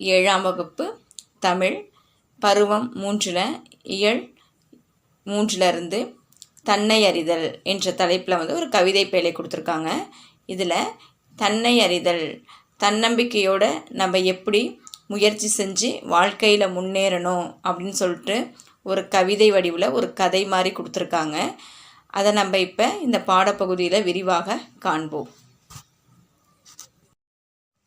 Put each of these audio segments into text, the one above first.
ஏழாம் வகுப்பு தமிழ் பருவம் மூன்றில் இயல் மூன்றிலிருந்து தன்னை அறிதல் என்ற தலைப்பில் வந்து ஒரு கவிதை பேழை கொடுத்துருக்காங்க. இதில் தன்னை அறிதல் தன்னம்பிக்கையோடு நம்ம எப்படி முயற்சி செஞ்சு வாழ்க்கையில் முன்னேறணும் அப்படின்னு சொல்லிட்டு ஒரு கவிதை வடிவில் ஒரு கதை மாதிரி கொடுத்துருக்காங்க. அதை நம்ம இப்போ இந்த பாடப்பகுதியில் விரிவாக காண்போம்.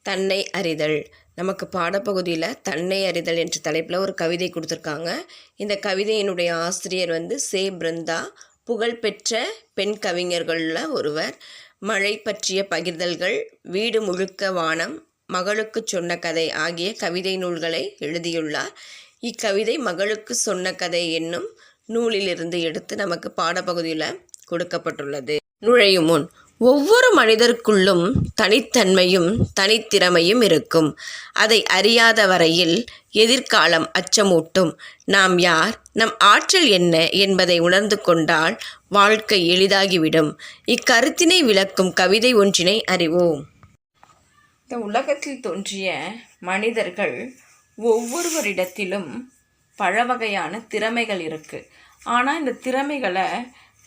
தன்னை அறிதல் நமக்கு பாடப்பகுதியில் தன்னை அறிதல் என்ற தலைப்பில் ஒரு கவிதை கொடுத்துருக்காங்க. இந்த கவிதையினுடைய ஆசிரியர் வந்து சே. பிருந்தா. புகழ்பெற்ற பெண் கவிஞர்களில் ஒருவர். மழை பற்றிய பகிர்தல்கள் வீடு முழுக்க வானம் மகளுக்கு சொன்ன கதை ஆகிய கவிதை நூல்களை எழுதியுள்ளார். இக்கவிதை மகளுக்கு சொன்ன கதை என்னும் நூலிலிருந்து எடுத்து நமக்கு பாடப்பகுதியில் கொடுக்கப்பட்டுள்ளது. நுழையும் முன் ஒவ்வொரு மனிதருக்குள்ளும் தனித்தன்மையும் தனித்திறமையும் இருக்கும். அதை அறியாத வரையில் எதிர்காலம் அச்சமூட்டும். நாம் யார் நம் ஆற்றல் என்ன என்பதை உணர்ந்து கொண்டால் வாழ்க்கை எளிதாகிவிடும். இக்கருத்தினை விளக்கும் கவிதை ஒன்றினை அறிவோம். இந்த உலகத்தில் தோன்றிய மனிதர்கள் ஒவ்வொருவரிடத்திலும் பல வகையான திறமைகள் இருக்குது ஆனால் இந்த திறமைகளை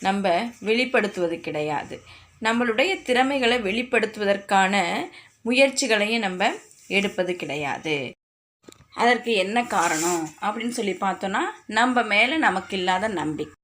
நம்ம வெளிப்படுத்துவது கிடையாது. நம்மளுடைய திறமைகளை வெளிப்படுத்துவதற்கான முயற்சிகளையும் நம்ம எடுப்பது கிடையாது. அதற்கு என்ன காரணம் அப்படின்னு சொல்லி பார்த்தோன்னா நம்ம மேலே நமக்கு இல்லாத நம்பிக்கை.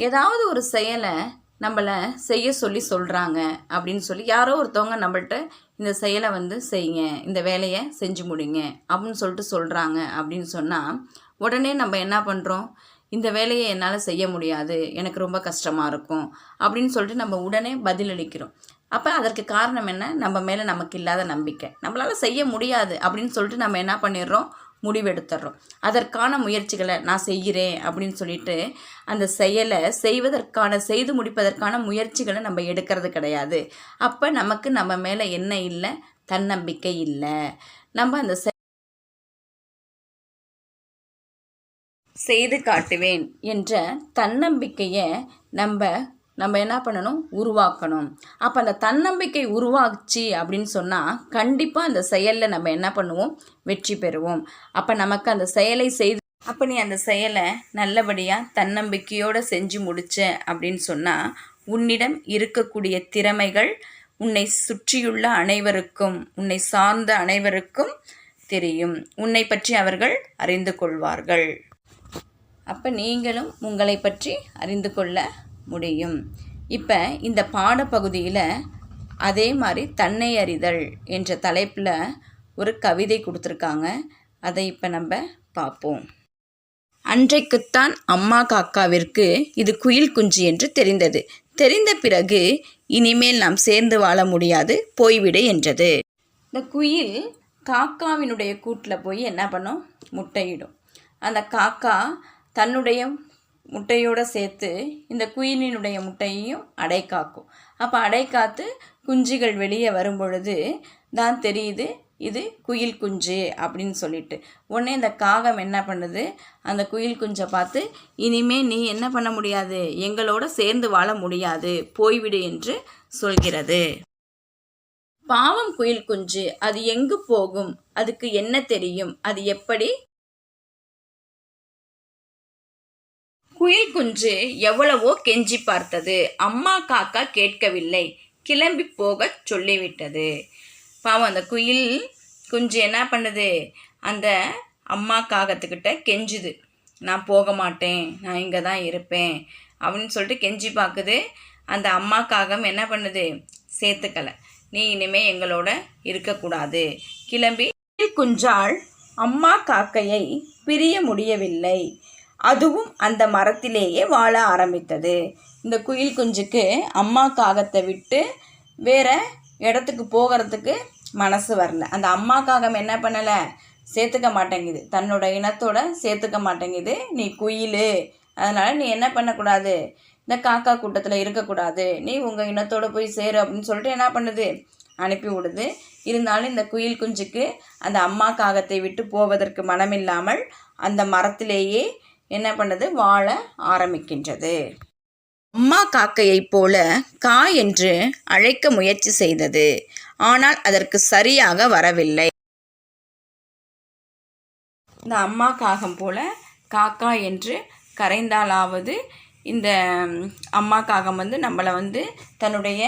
ஏதாவது ஒரு செயலை நம்மளை செய்ய சொல்லி சொல்கிறாங்க அப்படின்னு சொல்லி யாரோ ஒருத்தவங்க நம்மள்ட்ட இந்த செயலை வந்து செய்யுங்க இந்த வேலையை செஞ்சு முடிங்க அப்படின்னு சொல்லிட்டு சொல்கிறாங்க அப்படின்னு சொன்னால் உடனே நம்ம என்ன பண்ணுறோம் இந்த வேலையை என்னால் செய்ய முடியாது எனக்கு ரொம்ப கஷ்டமாக இருக்கும் அப்படின்னு சொல்லிட்டு நம்ம உடனே பதிலளிக்கிறோம். அப்போ அதற்கு காரணம் என்ன? நம்ம மேலே நமக்கு இல்லாத நம்பிக்கை. நம்மளால் செய்ய முடியாது அப்படின்னு சொல்லிட்டு நம்ம என்ன பண்ணிடுறோம்? முடிவெடுத்துடுறோம். அதற்கான முயற்சிகளை நான் செய்கிறேன் அப்படின்னு சொல்லிட்டு அந்த செயலை செய்வதற்கான செய்து முடிப்பதற்கான முயற்சிகளை நம்ம எடுக்கிறது கிடையாது. அப்போ நமக்கு நம்ம மேலே என்ன இல்லை? தன்னம்பிக்கை இல்லை. நம்ம அந்த செய்து காட்டுவேன் என்ற தன்னம்பிக்கையை நம்ம நம்ம என்ன பண்ணணும்? உருவாக்கணும். அப்போ அந்த தன்னம்பிக்கை உருவாச்சு அப்படின்னு சொன்னால் கண்டிப்பாக அந்த செயலில் நம்ம என்ன பண்ணுவோம்? வெற்றி பெறுவோம். அப்போ நமக்கு அந்த செயலை செய்து அப்போ நீ அந்த செயலை நல்லபடியாக தன்னம்பிக்கையோடு செஞ்சு முடிச்ச அப்படின்னு சொன்னால் உன்னிடம் இருக்கக்கூடிய திறமைகள் உன்னை சுற்றியுள்ள அனைவருக்கும் உன்னை சார்ந்த அனைவருக்கும் தெரியும். உன்னை பற்றி அவர்கள் அறிந்து கொள்வார்கள். அப்போ நீங்களும் உங்களை பற்றி அறிந்து கொள்ள முடியும். இப்போ இந்த பாடப்பகுதியில் அதே மாதிரி தன்னை அறிதல் என்ற தலைப்பில் ஒரு கவிதை கொடுத்துருக்காங்க. அதை இப்போ நம்ம பார்ப்போம். அன்றைக்குத்தான் அம்மா காக்காவிற்கு இது குயில் குஞ்சு என்று தெரிந்தது. தெரிந்த பிறகு இனிமேல் நாம் சேர்ந்து வாழ முடியாது போய்விடு என்றது. இந்த குயில் காக்காவினுடைய கூட்டில் போய் என்ன பண்ணும்? முட்டையிடும். அந்த காக்கா தன்னுடைய முட்டையோடு சேர்த்து இந்த குயிலினுடைய முட்டையையும் அடை காக்கும் அப்போ அடை காத்து குஞ்சுகள் வெளியே வரும் பொழுது தான் தெரியுது இது குயில் குஞ்சு அப்படின்னு சொல்லிட்டு. உடனே இந்த காகம் என்ன பண்ணுது? அந்த குயில் குஞ்சை பார்த்து இனிமே நீ என்ன பண்ண முடியாது? எங்களோட சேர்ந்து வாழ முடியாது. போய்விடு என்று சொல்கிறது. பாவம் குயில் குஞ்சு அது எங்கு போகும்? அதுக்கு என்ன தெரியும்? அது எப்படி குயில் குஞ்சு எவ்வளவோ கெஞ்சி பார்த்தது. அம்மா காக்கா கேட்கவில்லை. கிளம்பி போகச் சொல்லிவிட்டது. பாவம் அந்த குயில் குஞ்சு என்ன பண்ணுது? அந்த அம்மா காகத்துக்கிட்ட கெஞ்சுது. நான் போக மாட்டேன். நான் இங்கே தான் இருப்பேன். அப்படின்னு சொல்லிட்டு கெஞ்சி பார்க்குது. அந்த அம்மா காகம் என்ன பண்ணுது? சேர்த்துக்கலை நீ இனிமே எங்களோட இருக்கக்கூடாது. கிளம்பி குஞ்சாள் அம்மா காக்கையை பிரிய முடியவில்லை. அதுவும் அந்த மரத்திலேயே வாழ ஆரம்பித்தது. இந்த குயில் குஞ்சுக்கு அம்மா காகத்தை விட்டு வேற இடத்துக்கு போகிறதுக்கு மனசு வரல. அந்த அம்மா காகம் என்ன பண்ணலை? சேர்த்துக்க மாட்டேங்குது. தன்னோட இனத்தோட சேர்த்துக்க மாட்டேங்குது. நீ குயில். அதனால் நீ என்ன பண்ணக்கூடாது? இந்த காக்கா கூட்டத்தில் இருக்கக்கூடாது. நீ உங்கள் இனத்தோடு போய் சேரு அப்படின்னு சொல்லிட்டு என்ன பண்ணுது? அனுப்பி விடுது. இருந்தாலும் இந்த குயில் குஞ்சுக்கு அந்த அம்மா காகத்தை விட்டு போவதற்கு மனமில்லாமல் அந்த மரத்திலேயே என்ன பண்ணுது? வாழ ஆரம்பிக்கின்றது. அம்மா காக்கையைப் போல கா என்று அழைக்க முயற்சி செய்தது. ஆனால் அதற்கு சரியாக வரவில்லை. இந்த அம்மா காகம் போல காக்கா என்று கரைந்தாலாவது இந்த அம்மா காகம் வந்து நம்மளை வந்து தன்னுடைய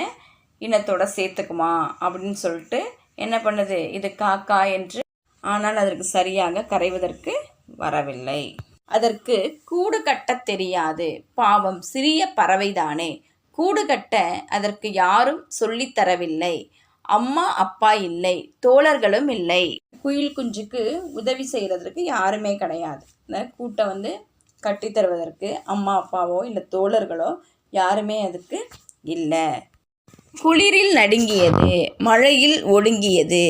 இனத்தோட சேர்த்துக்குமா அப்படின்னு சொல்லிட்டு என்ன பண்ணுது? இது காக்கா என்று ஆனால் அதற்கு சரியாக கரைவதற்கு வரவில்லை. அதற்கு கூடு கட்டத் தெரியாது. பாவம் சிறிய பறவைதானே. கூடு கட்ட அதற்கு யாரும் சொல்லித்தரவில்லை அம்மா அப்பா இல்லை. தோழர்களும் இல்லை. குயில் குஞ்சுக்கு உதவி செய்கிறதற்கு யாருமே கிடையாது. இந்த கூட்டை வந்து கட்டித்தருவதற்கு அம்மா அப்பாவோ இல்லை தோழர்களோ யாருமே அதுக்கு இல்லை. குளிரில் நடுங்கியது மழையில் ஒடுங்கியது.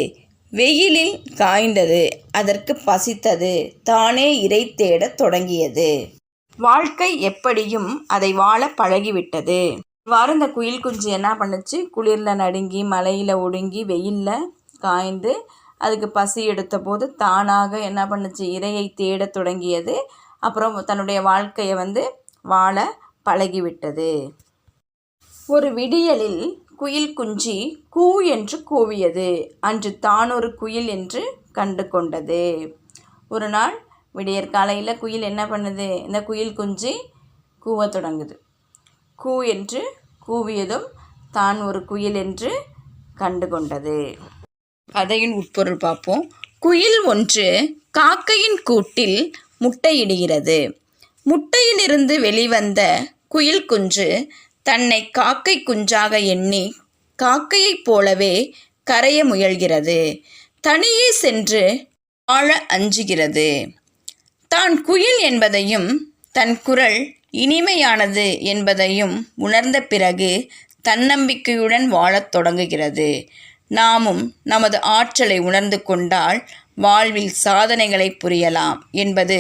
வெயிலில் காய்ந்தது அதற்கு பசித்தது தானே இறை தேடத் தொடங்கியது. வாழ்க்கை எப்படியும் அதை வாழ பழகிவிட்டது. இவ்வாறு இந்த குயில் குஞ்சு என்ன பண்ணுச்சு? குளிரில் நடுங்கி மழையில் ஒடுங்கி வெயிலில் காய்ந்து அதுக்கு பசி எடுத்த போது தானாக என்ன பண்ணுச்சு? இரையை தேடத் தொடங்கியது. அப்புறம் தன்னுடைய வாழ்க்கையை வந்து வாழ பழகிவிட்டது. ஒரு விடியலில் குயில் குஞ்சி கூ என்று கூவியது. அன்று தான் ஒரு குயில் என்று கண்டு கொண்டது ஒரு நாள் விடியற் காலையில் குயில் என்ன பண்ணுது? இந்த குயில் குஞ்சு கூவத் தொடங்குது. கூ என்று கூவியதும் தான் ஒரு குயில் என்று கண்டு கொண்டது கதையின் உட்பொருள் பார்ப்போம். குயில் ஒன்று காக்கையின் கூட்டில் முட்டையிடுகிறது. முட்டையிலிருந்து வெளிவந்த குயில் குஞ்சு தன்னை காக்கை குஞ்சாக எண்ணி காக்கையைப் போலவே கரைய முயல்கிறது. தனியே சென்று வாழ அஞ்சுகிறது. தான் குயில் என்பதையும் தன் குரல் இனிமையானது என்பதையும் உணர்ந்த பிறகு தன்னம்பிக்கையுடன் வாழத் தொடங்குகிறது. நாமும் நமது ஆற்றலை உணர்ந்து கொண்டால் வாழ்வில் சாதனைகளை புரியலாம் என்பது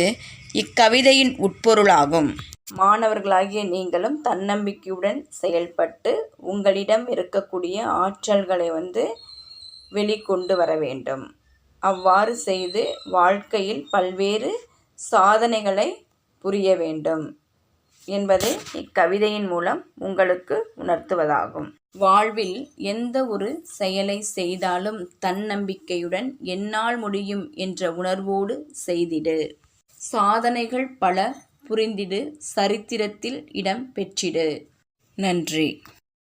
இக்கவிதையின் உட்பொருளாகும். மாணவர்களாகிய நீங்களும் தன்னம்பிக்கையுடன் செயல்பட்டு உங்களிடம் இருக்கக்கூடிய ஆற்றல்களை வந்து வெளிக்கொண்டு வர வேண்டும். அவ்வாறு செய்து வாழ்க்கையில் பல்வேறு சாதனைகளை புரிய வேண்டும் என்பதை இக்கவிதையின் மூலம் உங்களுக்கு உணர்த்துவதாகும். வாழ்வில் எந்த ஒரு செயலை செய்தாலும் தன்னம்பிக்கையுடன் என்னால் முடியும் என்ற உணர்வோடு செய்திடு. சாதனைகள் பல புரிந்திடு சரித்திரத்தில் இடம் பெற்றிடு. நன்றி.